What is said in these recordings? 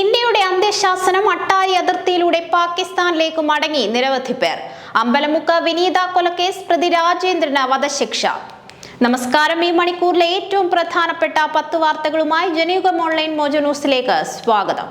ഇന്ത്യയുടെ അന്ത്യശാസനം അട്ടാരി അതിർത്തിയിലൂടെ പാകിസ്ഥാനിലേക്ക് മടങ്ങി നിരവധി പേർ. അമ്പലമുക്ക വിനീത കൊലക്കേസ് പ്രതി രാജേന്ദ്രന് വധശിക്ഷ. നമസ്കാരം. ഈ മണിക്കൂറിലെ ഏറ്റവും പ്രധാനപ്പെട്ട പത്ത് വാർത്തകളുമായി ജനയുഗം ഓൺലൈൻ മോജോ ന്യൂസിലേക്ക് സ്വാഗതം.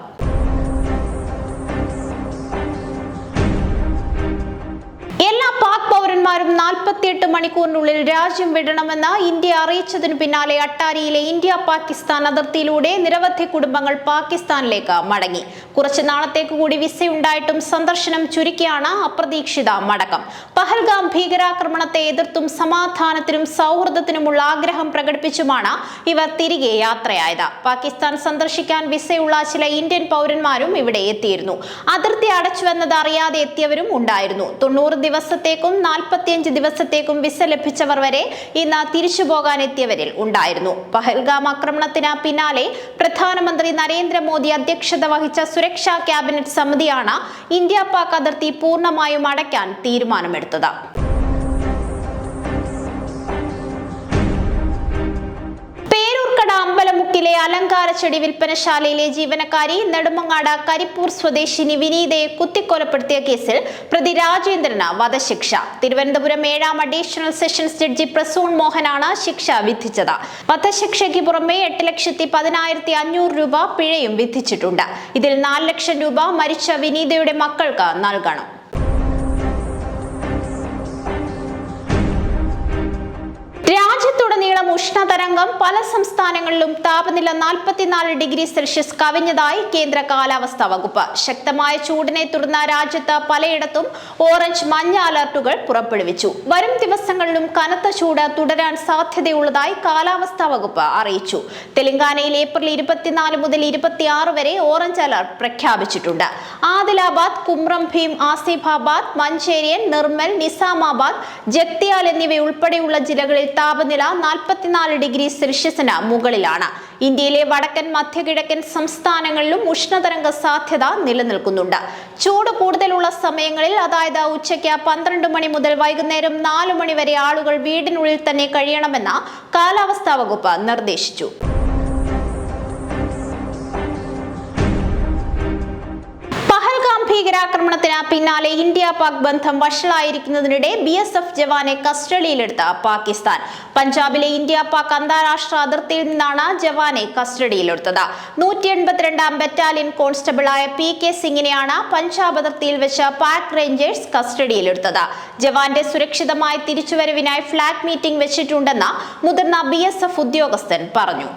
പൗരന്മാരും നാൽപ്പത്തിയെട്ട് മണിക്കൂറിനുള്ളിൽ രാജ്യം വിടണമെന്ന് ഇന്ത്യ അറിയിച്ചതിന് പിന്നാലെ അട്ടാരിയിലെ ഇന്ത്യ പാകിസ്ഥാൻ അതിർത്തിയിലൂടെ നിരവധി കുടുംബങ്ങൾ പാകിസ്ഥാനിലേക്ക് മടങ്ങി. കുറച്ചു നാളത്തേക്ക് കൂടി വിസയുണ്ടായിട്ടും സന്ദർശനം ചുരുക്കിയാണ് അപ്രതീക്ഷിത മടക്കം. പഹൽഗാം ഭീകരാക്രമണത്തെ എതിർത്തും സമാധാനത്തിനും സൗഹൃദത്തിനുമുള്ള ആഗ്രഹം പ്രകടിപ്പിച്ചുമാണ് ഇവർ തിരികെ യാത്രയായത്. പാകിസ്ഥാൻ സന്ദർശിക്കാൻ വിസയുള്ള ചില ഇന്ത്യൻ പൗരന്മാരും ഇവിടെ എത്തിയിരുന്നു. അതിർത്തി അടച്ചുവെന്നത് അറിയാതെ എത്തിയവരും ഉണ്ടായിരുന്നു. തൊണ്ണൂറ് ദിവസത്തേക്കും നാൽപ്പത്തിയഞ്ച് ദിവസത്തേക്കും വിസ ലഭിച്ചവർ വരെ ഇന്ന് തിരിച്ചു പോകാൻ എത്തിയവരിൽ ഉണ്ടായിരുന്നു. പഹൽഗാം ആക്രമണത്തിന് പിന്നാലെ പ്രധാനമന്ത്രി നരേന്ദ്രമോദി അധ്യക്ഷത വഹിച്ച സുരക്ഷാ ക്യാബിനറ്റ് സമിതിയാണ് ഇന്ത്യ പാക് അതിർത്തി പൂർണമായും അടയ്ക്കാൻ തീരുമാനമെടുത്തത്. അലങ്കാര ചെടി വിൽപ്പനശാലയിലെ ജീവനക്കാരി നെടുമങ്ങാട് കരിപ്പൂർ സ്വദേശിനി വിനീതയെ കുത്തിക്കൊലപ്പെടുത്തിയ കേസിൽ പ്രതി രാജേന്ദ്രന് വധശിക്ഷ. തിരുവനന്തപുരം ഏഴാം അഡീഷണൽ സെഷൻസ് ജഡ്ജി പ്രസൂൺ മോഹനാണ് ശിക്ഷ വിധിച്ചത്. വധശിക്ഷയ്ക്ക് പുറമെ എട്ട് ലക്ഷത്തി പതിനായിരത്തി അഞ്ഞൂറ് രൂപ പിഴയും വിധിച്ചിട്ടുണ്ട്. ഇതിൽ നാല് ലക്ഷം രൂപ മരിച്ച വിനീതയുടെ മക്കൾക്ക് നൽകണം. രാജ്യത്തുടനീളം ഉഷ്ണതരംഗം പല സംസ്ഥാനങ്ങളിലും താപനില നാൽപ്പത്തിനാല് ഡിഗ്രി സെൽഷ്യസ് കവിഞ്ഞതായി കേന്ദ്ര കാലാവസ്ഥാ വകുപ്പ്. ശക്തമായ ചൂടിനെ തുടർന്ന് രാജ്യത്ത് പലയിടത്തും ഓറഞ്ച് മഞ്ഞ അലർട്ടുകൾ പുറപ്പെടുവിച്ചു. വരും ദിവസങ്ങളിലും കനത്ത ചൂട് തുടരാൻ സാധ്യതയുള്ളതായി കാലാവസ്ഥാ വകുപ്പ് അറിയിച്ചു. തെലങ്കാനയിൽ ഏപ്രിൽ ഇരുപത്തിനാല് മുതൽ ഇരുപത്തിയാറ് വരെ ഓറഞ്ച് അലർട്ട് പ്രഖ്യാപിച്ചിട്ടുണ്ട്. ആദിലാബാദ് കുമ്രം ഭീം ആസിഫാബാദ് മഞ്ചേരിയൻ നിർമ്മൽ നിസാമാബാദ് ജഗ്തിയാൽ എന്നിവയുൾപ്പെടെയുള്ള ജില്ലകളിൽ താപനില നാൽപ്പത്തിനാല് ഡിഗ്രി സെൽഷ്യസിന് മുകളിലാണ്. ഇന്ത്യയിലെ വടക്കൻ മധ്യകിഴക്കൻ സംസ്ഥാനങ്ങളിലും ഉഷ്ണതരംഗ സാധ്യത നിലനിൽക്കുന്നുണ്ട്. ചൂട് കൂടുതലുള്ള സമയങ്ങളിൽ അതായത് ഉച്ചയ്ക്ക് പന്ത്രണ്ട് മണി മുതൽ വൈകുന്നേരം നാലു മണി വരെ ആളുകൾ വീടിനുള്ളിൽ തന്നെ കഴിയണമെന്ന് കാലാവസ്ഥാ വകുപ്പ് നിർദ്ദേശിച്ചു. ഭീകരാക്രമണത്തിന് പിന്നാലെ ഇന്ത്യ പാക് ബന്ധം വഷളായിരിക്കുന്നതിനിടെ ബി എസ് എഫ് ജവാനെ കസ്റ്റഡിയിലെടുത്ത പാകിസ്ഥാൻ. പഞ്ചാബിലെ ഇന്ത്യ പാക് അന്താരാഷ്ട്ര അതിർത്തിയിൽ നിന്നാണ് ജവാനെ കസ്റ്റഡിയിലെടുത്തത്. നൂറ്റി എൺപത്തിരണ്ടാം ബറ്റാലിയൻ കോൺസ്റ്റബിളായ പി കെ സിംഗിനെയാണ് പഞ്ചാബ് അതിർത്തിയിൽ വെച്ച് പാക് റേഞ്ചേഴ്സ് കസ്റ്റഡിയിലെടുത്തത്. ജവാന്റെ സുരക്ഷിതമായ തിരിച്ചുവരവിനായി ഫ്ളാഗ് മീറ്റിംഗ് വെച്ചിട്ടുണ്ടെന്ന് മുതിർന്ന ബി ഉദ്യോഗസ്ഥൻ പറഞ്ഞു.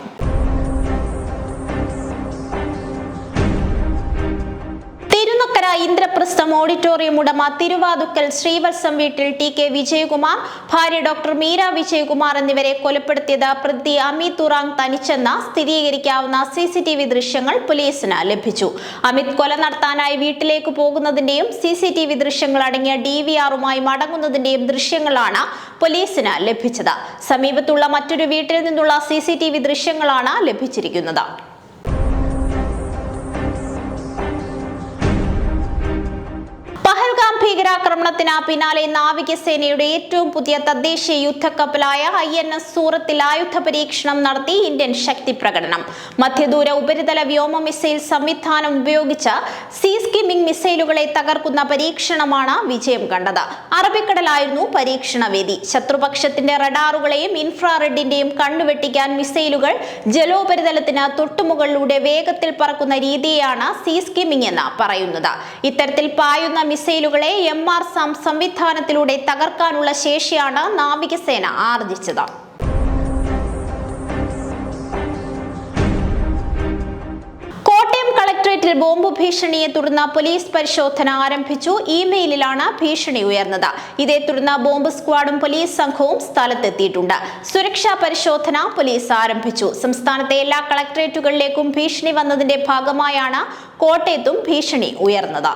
ഇന്ദ്രപ്രസ്ഥം ഓഡിറ്റോറിയം ഉടമ തിരുവാതുക്കൽ ശ്രീവത്സം വീട്ടിൽ ടി കെ വിജയകുമാർ ഭാര്യ ഡോക്ടർ മീര വിജയകുമാർ എന്നിവരെ കൊലപ്പെടുത്തിയത് പ്രതി അമിത് തുറാങ് തനിച്ചെന്ന സ്ഥിരീകരിക്കാവുന്ന സി സി ടി വി ദൃശ്യങ്ങൾ പോലീസിന് ലഭിച്ചു. അമിത് കൊല നടത്താനായി വീട്ടിലേക്ക് പോകുന്നതിന്റെയും സി സി ടി വി ദൃശ്യങ്ങൾ അടങ്ങിയ ഡി വി ആറുമായി മടങ്ങുന്നതിന്റെയും ദൃശ്യങ്ങളാണ് പോലീസിന് ലഭിച്ചത്. സമീപത്തുള്ള മറ്റൊരു വീട്ടിൽ നിന്നുള്ള സി സി ടി വി ദൃശ്യങ്ങളാണ് ലഭിച്ചിരിക്കുന്നത്. ഭീകരാക്രമണത്തിന് പിന്നാലെ നാവികസേനയുടെ ഏറ്റവും പുതിയ തദ്ദേശീയ യുദ്ധക്കപ്പലായ ഐ എൻ എസ് സൂറത്തിൽ ആയുധ പരീക്ഷണം നടത്തി ഇന്ത്യൻ ശക്തി പ്രകടനം. മധ്യദൂര ഉപരിതല വ്യോമ മിസൈൽ സംവിധാനം ഉപയോഗിച്ച സീ സ്കിമ്മിംഗ് മിസൈലുകളെ തകർക്കുന്ന പരീക്ഷണമാണ് വിജയം കണ്ടത്. അറബിക്കടലായിരുന്നു പരീക്ഷണവേദി ശത്രുപക്ഷത്തിന്റെ റഡാറുകളെയും ഇൻഫ്രാറെഡിന്റെയും കണ്ണുവെട്ടിക്കാൻ മിസൈലുകൾ ജലോപരിതലത്തിന് തൊട്ടുമുകളിലൂടെ വേഗത്തിൽ പറക്കുന്ന രീതിയാണ് സീ സ്കിമ്മിംഗ് എന്ന് പറയുന്നത്. ഇത്തരത്തിൽ പായുന്ന മിസൈലുകളെ എം ആർ സം സംവിധാനത്തിലൂടെ തകർക്കാനുള്ള ശേഷിയാണ് നാവികസേന ആർജിച്ചത്. കളക്ടറേറ്റിൽ ബോംബ് ഭീഷണിയെ തുടർന്ന് പോലീസ് പരിശോധന ആരംഭിച്ചു. ഇമെയിലിലാണ് ഭീഷണി ഉയർന്നത്. ഇതേ തുടർന്ന് ബോംബ് സ്ക്വാഡും പോലീസ് സംഘവും സ്ഥലത്തെത്തിയിട്ടുണ്ട്. സുരക്ഷാ പരിശോധന പോലീസ് ആരംഭിച്ചു. സംസ്ഥാനത്തെ എല്ലാ കളക്ടറേറ്റുകളിലേക്കും ഭീഷണി വന്നതിന്റെ ഭാഗമായാണ് കോട്ടയത്തും ഭീഷണി ഉയർന്നത്.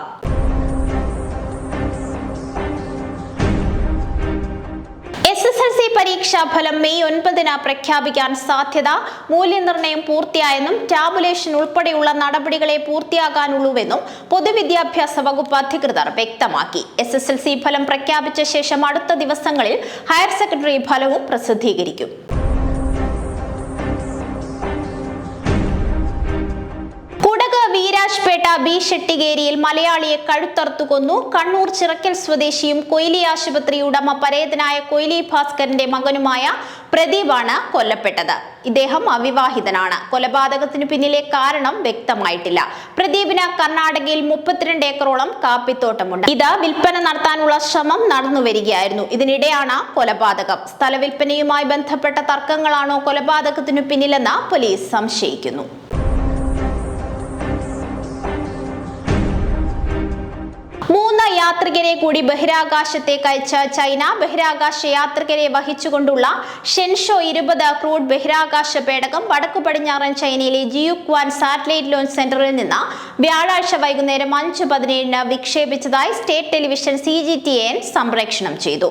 എസ് എസ് പരീക്ഷാ ഫലം മെയ് ഒൻപതിന് പ്രഖ്യാപിക്കാൻ സാധ്യത മൂല്യനിർണയം പൂർത്തിയായെന്നും ടാബുലേഷൻ ഉൾപ്പെടെയുള്ള നടപടികളെ പൂർത്തിയാകാനുള്ളൂവെന്നും പൊതുവിദ്യാഭ്യാസ വകുപ്പ് അധികൃതർ വ്യക്തമാക്കി. എസ് ഫലം പ്രഖ്യാപിച്ച ശേഷം അടുത്ത ദിവസങ്ങളിൽ ഹയർ സെക്കൻഡറി ഫലവും പ്രസിദ്ധീകരിക്കും. കുടക് ബി ഷെട്ടിഗേരിയിൽ മലയാളിയെ കഴുത്തറുത്തു കൊന്നു. കണ്ണൂർ ചിറക്കൽ സ്വദേശിയും കൊയിലി ആശുപത്രി ഉടമ പരേതനായ കൊയിലി ഭാസ്കരന്റെ മകനുമായ പ്രദീപാണ് കൊല്ലപ്പെട്ടത്. ഇദ്ദേഹം അവിവാഹിതനാണ്. കൊലപാതകത്തിനു പിന്നിലെ കാരണം വ്യക്തമായിട്ടില്ല. പ്രദീപിന് കർണാടകയിൽ മുപ്പത്തിരണ്ട് ഏക്കറോളം കാപ്പിത്തോട്ടമുണ്ട്. ഇത് വിൽപ്പന നടത്താനുള്ള ശ്രമം നടന്നു വരികയായിരുന്നു ഇതിനിടെയാണ് കൊലപാതകം. സ്ഥലവിൽപ്പനയുമായി ബന്ധപ്പെട്ട തർക്കങ്ങളാണോ കൊലപാതകത്തിനു പിന്നിലെന്ന് പോലീസ് സംശയിക്കുന്നു. മൂന്ന് യാത്രികരെ കൂടി ബഹിരാകാശത്തേക്ക് അയച്ച ചൈന ബഹിരാകാശ യാത്രികരെ വഹിച്ചുകൊണ്ടുള്ള ഷെൻഷോ ഇരുപത് ക്രൂഡ് ബഹിരാകാശ പേടകം വടക്കു പടിഞ്ഞാറൻ ചൈനയിലെ ജിയുക്വാൻ സാറ്റലൈറ്റ് ലോഞ്ച് സെന്ററിൽ നിന്ന് വ്യാഴാഴ്ച വൈകുന്നേരം അഞ്ച് പതിനേഴിന് വിക്ഷേപിച്ചതായി state television C G T N സംപ്രേക്ഷണം ചെയ്തു.